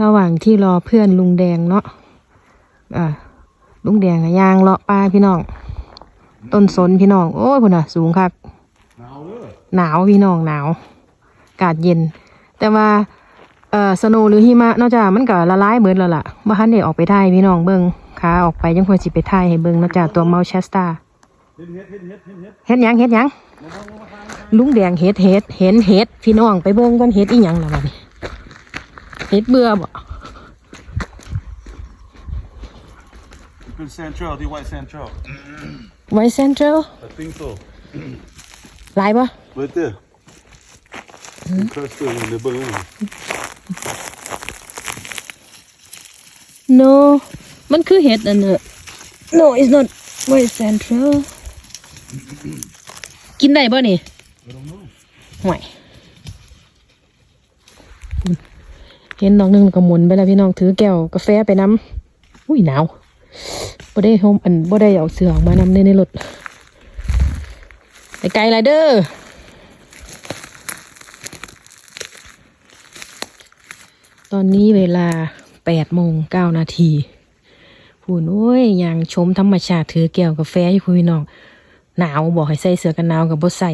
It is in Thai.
ระหว่างที่รอเพื่อนลุงแดงเนาะอ่าลุงแดงอะยางเลาะป่าพี่น้อง ต้นสนพี่น้อง โอ้ยพุ่นอะสูงคักหนาวเลยหนาวพี่น้องหนาวอากาศเย็น แต่ว่าเอ่อสโนว์หรือหิมะนอกจากมันก็ละลายเบิดแล้วล่ะบ่ทันได้ออกไปถ่ายพี่น้องเบิ่งขาออกไปยังควรสิไปถ่ายให้เบิ่งนอกจากตัวเมาเชสตาเฮ็ดเฮ็ดเฮ็ดเฮ็ดเฮ็ดเฮ็ดเฮ็ดหยังเฮ็ดหยังลุงแดงเฮ็ดเฮ็ดเห็นเฮ็ดพี่น้องไปเบิ่งก่อนเฮ็ดอีหยังล่ะบัดนี้ เฮ็ดเบื่อบ่เป็นเซนทรัลที่ไวเซนทรัลไว้เซ็นทรัล I think so หลายบ่ right there Cluster in the balloon no มันคือเฮ็ดอันเนอะ no it's not ไว้เซ็นทรัลกินได้บ่นี่ I don't know ห่วย เห็นน้องหนึงก็หมุนไปแล้วพี่น้องถือแก้วกาแฟไปน้ำอุ้ยหนาวบ่ได้โฮมอันบ่ได้เอาเสื้อออกมานำในในรถไปไกลไรเด้อตอนนี้เวลาแปดโมงเก้านาทีพูนโอ้ยยังชมธรรมชาติถือแก้วกาแฟอยู่พี่น้อง หนาวบอกให้ใส่เสื้อกันหนาวกับบ่ใส่